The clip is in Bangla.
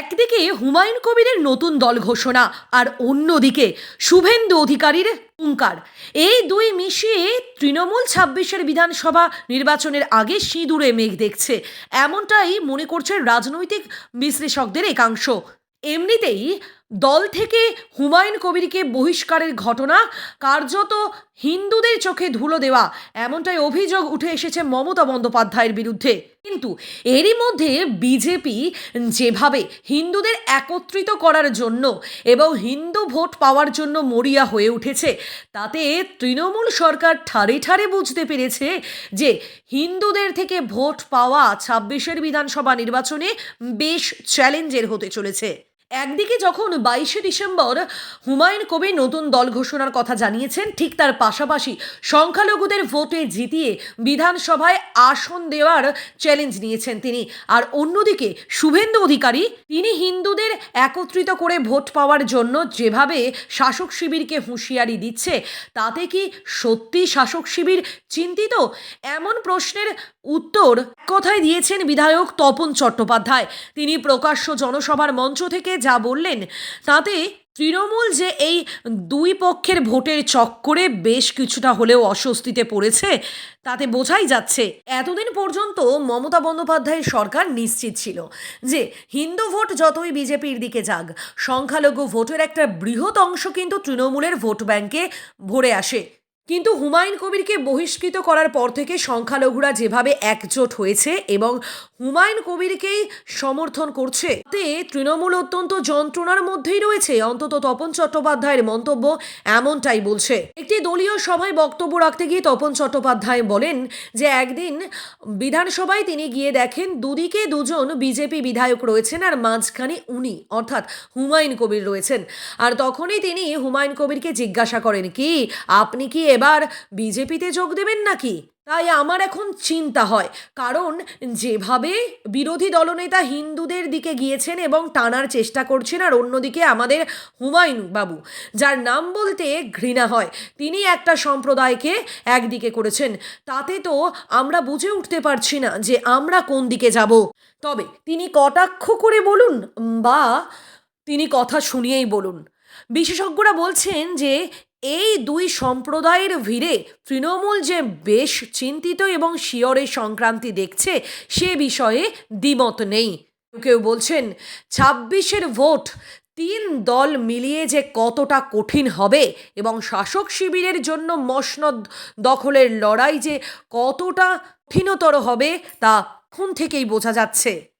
একদিকে হুমায়ুন কবিরের নতুন দল ঘোষণা আর অন্যদিকে শুভেন্দু অধিকারীর হুঙ্কার। এই দুই মিশিয়ে তৃণমূল ছাব্বিশের বিধানসভা নির্বাচনের আগে সিঁদুরে মেঘ দেখছে। এমনটাই মনে করছে রাজনৈতিক বিশ্লেষকদের একাংশ। এমনিতেই দল থেকে হুমায়ুন কবিরকে বহিষ্কারের ঘটনা, কার্যত হিন্দুদের চোখে ধুলো দেওয়া, এমনটাই অভিযোগ উঠে এসেছে মমতা বন্দ্যোপাধ্যায়ের বিরুদ্ধে। কিন্তু এরই মধ্যে বিজেপি যেভাবে হিন্দুদের একত্রিত করার জন্য এবং হিন্দু ভোট পাওয়ার জন্য মরিয়া হয়ে উঠেছে, তাতে তৃণমূল সরকার ঠারে ঠারে বুঝতে পেরেছে যে হিন্দুদের থেকে ভোট পাওয়া ছাব্বিশের বিধানসভা নির্বাচনে বেশ চ্যালেঞ্জের হতে চলেছে। একদিকে যখন বাইশে ডিসেম্বর হুমায়ুন কবির নতুন দল ঘোষণার কথা জানিয়েছেন, ঠিক তার পাশাপাশি সংখ্যালঘুদের ভোটে জিতিয়ে বিধানসভায় আসন দেওয়ার চ্যালেঞ্জ নিয়েছেন তিনি। আর অন্যদিকে শুভেন্দু অধিকারী, তিনি হিন্দুদের একত্রিত করে ভোট পাওয়ার জন্য যেভাবে শাসক শিবিরকে হুঁশিয়ারি দিচ্ছে, তাতে কি সত্যি শাসক শিবির চিন্তিত? এমন প্রশ্নের উত্তর কথায় দিয়েছেন বিধায়ক তপন চট্টোপাধ্যায়। তিনি প্রকাশ্য জনসভার মঞ্চ থেকে যা বললেন, তাতে তৃণমূল যে এই দুই পক্ষের ভোটের চক্করে বেশ কিছুটা হলেও অস্বস্তিতে পড়েছে, তাতে বোঝাই যাচ্ছে এতদিন পর্যন্ত মমতা বন্দ্যোপাধ্যায়ের সরকার নিশ্চিত ছিল যে হিন্দু ভোট যতই বিজেপির দিকে যাক, সংখ্যালঘু ভোটের একটা বৃহৎ অংশ কিন্তু তৃণমূলের ভোট ব্যাংকে ভরে আসে। কিন্তু হুমায়ুন কবিরকে বহিষ্কৃত করার পর থেকে সংখ্যালঘুরা যেভাবে একজোট হয়েছে এবং হুমায়ুন কবিরকেই সমর্থন করছে, তাতে তৃণমূল অত্যন্ত যন্ত্রণার মধ্যেই রয়েছে। অন্তত তপন চট্টোপাধ্যায়ের মন্তব্য এমনটাই বলছে। একটি দলীয় সভায় বক্তব্য রাখতে গিয়ে তপন চট্টোপাধ্যায় বলেন যে, একদিন বিধানসভায় তিনি গিয়ে দেখেন, দুদিকে দুজন বিজেপি বিধায়ক রয়েছেন আর মাঝখানে উনি, অর্থাৎ হুমায়ুন কবির রয়েছেন। আর তখনই তিনি হুমায়ুন কবিরকে জিজ্ঞাসা করেন, কি, আপনি কি এবার বিজেপিতে যোগ দেবেন নাকি? তাই আমার এখন চিন্তা হয়। কারণ যেভাবে বিরোধী দলনেতা হিন্দুদের দিকে গিয়েছেন এবং টানার চেষ্টা করছেন আর অন্যদিকে আমাদের হুমায়ুন বাবু, যার নাম বলতে ঘৃণা হয়, তিনি একটা সম্প্রদায়কে একদিকে করেছেন। তাতে তো আমরা বুঝে উঠতে পারছি না যে আমরা কোন দিকে যাব। তবে তিনি কটাক্ষ করে বলুন বা তিনি কথা শুনিয়েই বলুন। বিশেষজ্ঞরা বলছেন যে এই দুই সম্প্রদায়ের ভিড়ে তৃণমূল যে বেশ চিন্তিত এবং শিয়রে সংক্রান্তি দেখছে, সে বিষয়ে দ্বিমত নেই। কেউ কেউ বলছেন, ছাব্বিশের ভোট তিন দল মিলিয়ে যে কতটা কঠিন হবে এবং শাসক শিবিরের জন্য মসনদ দখলের লড়াই যে কতটা কঠিনতর হবে তা এখন থেকেই বোঝা যাচ্ছে।